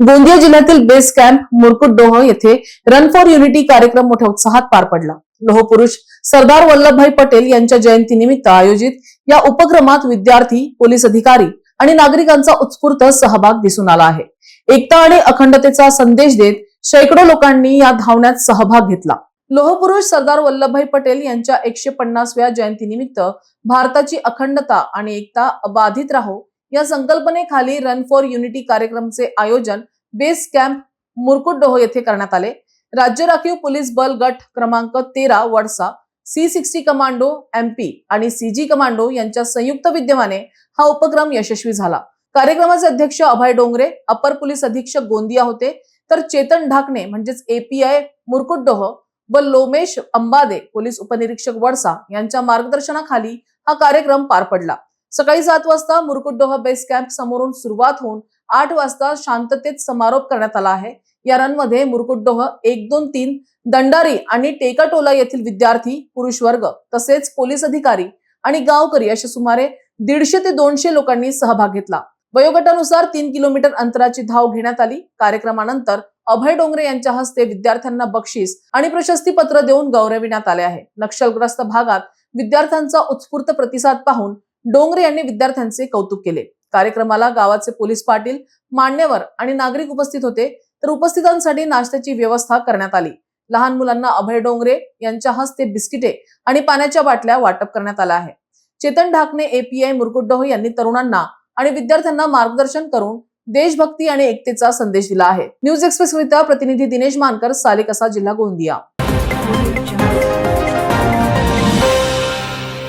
गोंदिया जिल्ह्यातील base camp Murkutdoh येथे run for unity कार्यक्रम मोठ्या उत्साहात पार पडला. लोहपुरुष सरदार वल्लभभाई पटेल यांच्या जयंतीनिमित्त आयोजित या उपक्रमात विद्यार्थी पोलीस अधिकारी आणि नागरिकांचा उत्स्फूर्त सहभाग दिसून आला आहे. एकता आणि अखंडतेचा संदेश देत शेकडो लोकांनी या धावण्यात सहभाग घेतला. लोहपुरुष सरदार वल्लभभाई पटेल यांच्या एकशे पन्नासव्या जयंतीनिमित्त भारताची अखंडता आणि एकता अबाधित राहो या संकल्पनेखाली रन फॉर युनिटी कार्यक्रमचे आयोजन बेस कॅम्प मुरकुटडोह येथे करण्यात आले. राज्य राखीव पोलीस बल गट क्रमांक तेरा Wadsa C sixty commando MP आणि सीजी कमांडो यांच्या संयुक्त विद्यमाने हा उपक्रम यशस्वी झाला. कार्यक्रमाचे अध्यक्ष अभय डोंगरे अपर पोलीस अधीक्षक गोंदिया होते. तर चेतन ढाकणे म्हणजेच एपीआय मुरकुटडोह व लोमेश अंबादे पोलीस उपनिरीक्षक वडसा यांच्या मार्गदर्शनाखाली हा कार्यक्रम पार पडला. सकाळी सात वाजता मुरकुटडोह बेस कॅम्प समोरून सुरुवात होऊन आठ वाजता शांततेत समारोप करण्यात आला आहे. या रनमध्ये मुरकुटडोह एक दोन तीन दंडारी आणि टेकाटोला येथील विद्यार्थी पुरुष वर्ग तसेच पोलीस अधिकारी आणि गावकरी अशा सुमारे दीडशे ते दोनशे लोकांनी सहभाग घेतला. वयोगटानुसार तीन किलोमीटर अंतराची धाव घेण्यात आली. कार्यक्रमानंतर अभय डोंगरे यांच्या हस्ते विद्यार्थ्यांना बक्षीस आणि प्रशस्ती पत्र देऊन गौरविण्यात आले आहे. नक्षलग्रस्त भागात विद्यार्थ्यांचा उत्स्फूर्त प्रतिसाद पाहून डोंगरे यांनी विद्यार्थ्यांचे कौतुक केले. कार्यक्रमाला गावाचे पोलीस पाटील मान्यवर आणि नागरिक उपस्थित होते. तर उपस्थितांसाठी नाश्त्याची व्यवस्था करण्यात आली. लहान मुलांना अभय डोंगरे यांच्या हस्ते बिस्किटे आणि पाण्याच्या बाटल्या वाटप करण्यात आल्या आहे. चेतन ढाकणे एपीआय मुरकुटडोह यांनी तरुणांना आणि विद्यार्थ्यांना मार्गदर्शन करून देशभक्ती आणि एकतेचा संदेश दिला आहे. न्यूज एक्सप्रेस करिता प्रतिनिधी दिनेश मानकर सालेकसा जिल्हा गोंदिया.